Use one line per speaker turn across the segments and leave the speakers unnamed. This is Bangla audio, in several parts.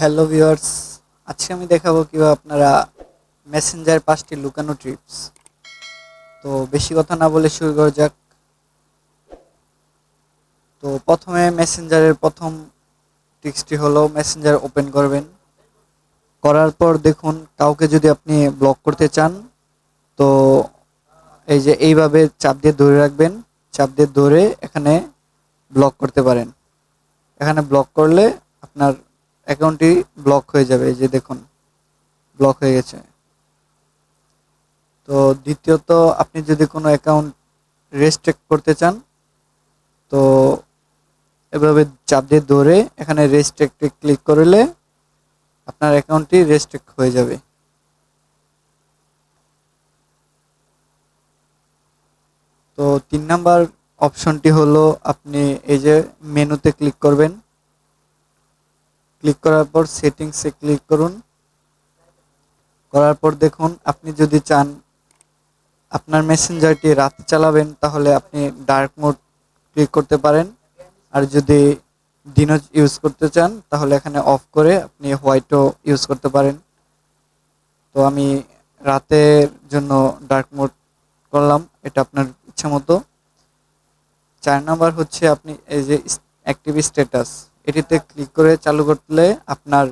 হ্যালো ভিউয়ার্স আজকে আমি দেখাবো কীভাবে আপনারা মেসেঞ্জার পাঁচটি লুকানো ট্রিপস তো বেশি কথা না বলে শুরু করা যাক। তো প্রথমে মেসেঞ্জারের প্রথম ট্রিক্সটি হলো মেসেঞ্জার ওপেন করবেন। করার পর দেখুন, কাউকে যদি আপনি ব্লক করতে চান, তো এই যে এইভাবে চাপ দিয়ে ধরে রাখবেন। চাপ দিয়ে ধরে এখানে ব্লক করতে পারেন। এখানে ব্লক করলে আপনার অ্যাকাউন্টটি ব্লক হয়ে যাবে, এই যে দেখুন, ব্লক হয়ে গেছে। তো দ্বিতীয়ত, আপনি যদি কোনো অ্যাকাউন্ট রেস্ট্রিক্ট করতে চান, তো এভাবে চাপ দিয়ে ধরে এখানে রেস্ট্রিক্টে ক্লিক করলে আপনার অ্যাকাউন্টটি রেস্ট্রিক্ট হয়ে যাবে। তো তিন নাম্বার অপশনটি হলো, আপনি এই যে মেনুতে ক্লিক করবেন। ক্লিক করার পর সেটিংসে ক্লিক করুন। করার পর দেখুন, আপনি যদি চান আপনার মেসেঞ্জারটি রাতে চালাবেন, তাহলে আপনি ডার্ক মোড ক্লিক করতে পারেন। আর যদি দিনও ইউজ করতে চান, তাহলে এখানে অফ করে আপনি হোয়াইটও ইউজ করতে পারেন। তো আমি রাতের জন্য ডার্ক মোড করলাম, এটা আপনার ইচ্ছা মতো। চার নাম্বার হচ্ছে আপনি এই যে অ্যাক্টিভ স্ট্যাটাস। এটিতে ক্লিক করে চালু করলে আপনার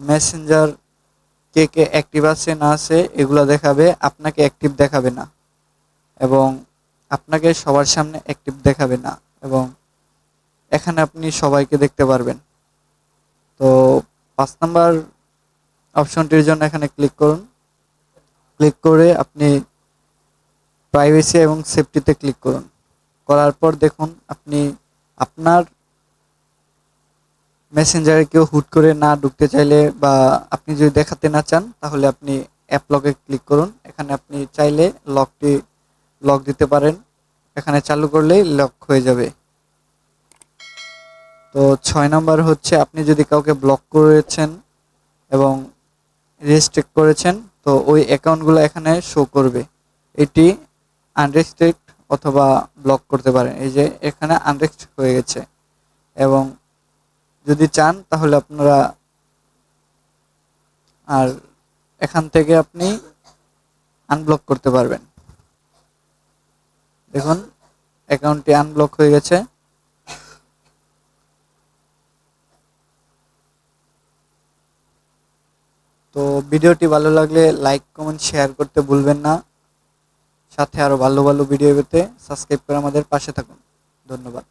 মেসেঞ্জার কে কে অ্যাক্টিভ আছে না আছে এগুলো দেখাবে, আপনাকে অ্যাক্টিভ দেখাবে না এবং আপনাকে সবার সামনে অ্যাক্টিভ দেখাবে না এবং এখানে আপনি সবাইকে দেখতে পারবেন। তো পাঁচ নাম্বার অপশনটির জন্য এখানে ক্লিক করুন। ক্লিক করে আপনি প্রাইভেসি এবং সেফটিতে ক্লিক করুন। করার পর দেখুন, আপনি আপনার মেসেঞ্জারে কেউ হুট করে না ঢুকতে চাইলে বা আপনি যদি দেখাতে না চান, তাহলে আপনি অ্যাপ লকে ক্লিক করুন। এখানে আপনি চাইলে লকটি লক দিতে পারেন। এখানে চালু করলেই লক হয়ে যাবে। তো ছয় নম্বর হচ্ছে, আপনি যদি কাউকে ব্লক করেছেন এবং রেজিস্ট্রিক্ট করেছেন, তো ওই অ্যাকাউন্টগুলো এখানে শো করবে। এটি আনরেস্ট্রিক্ট অথবা ব্লক করতে পারেন এই যে, এখানে আনরেস্ট হয়ে গেছে। এবং যদি চান, তাহলে আপনারা আর এখান থেকে আপনি আনব্লক করতে পারবেন। দেখুন অ্যাকাউন্টটি আনব্লক হয়ে গেছে। তো ভিডিওটি ভালো লাগলে লাইক কমেন্ট শেয়ার করতে ভুলবেন না। সাথে আরও ভালো ভালো ভিডিও পেতে সাবস্ক্রাইব করে আমাদের পাশে থাকুন। ধন্যবাদ।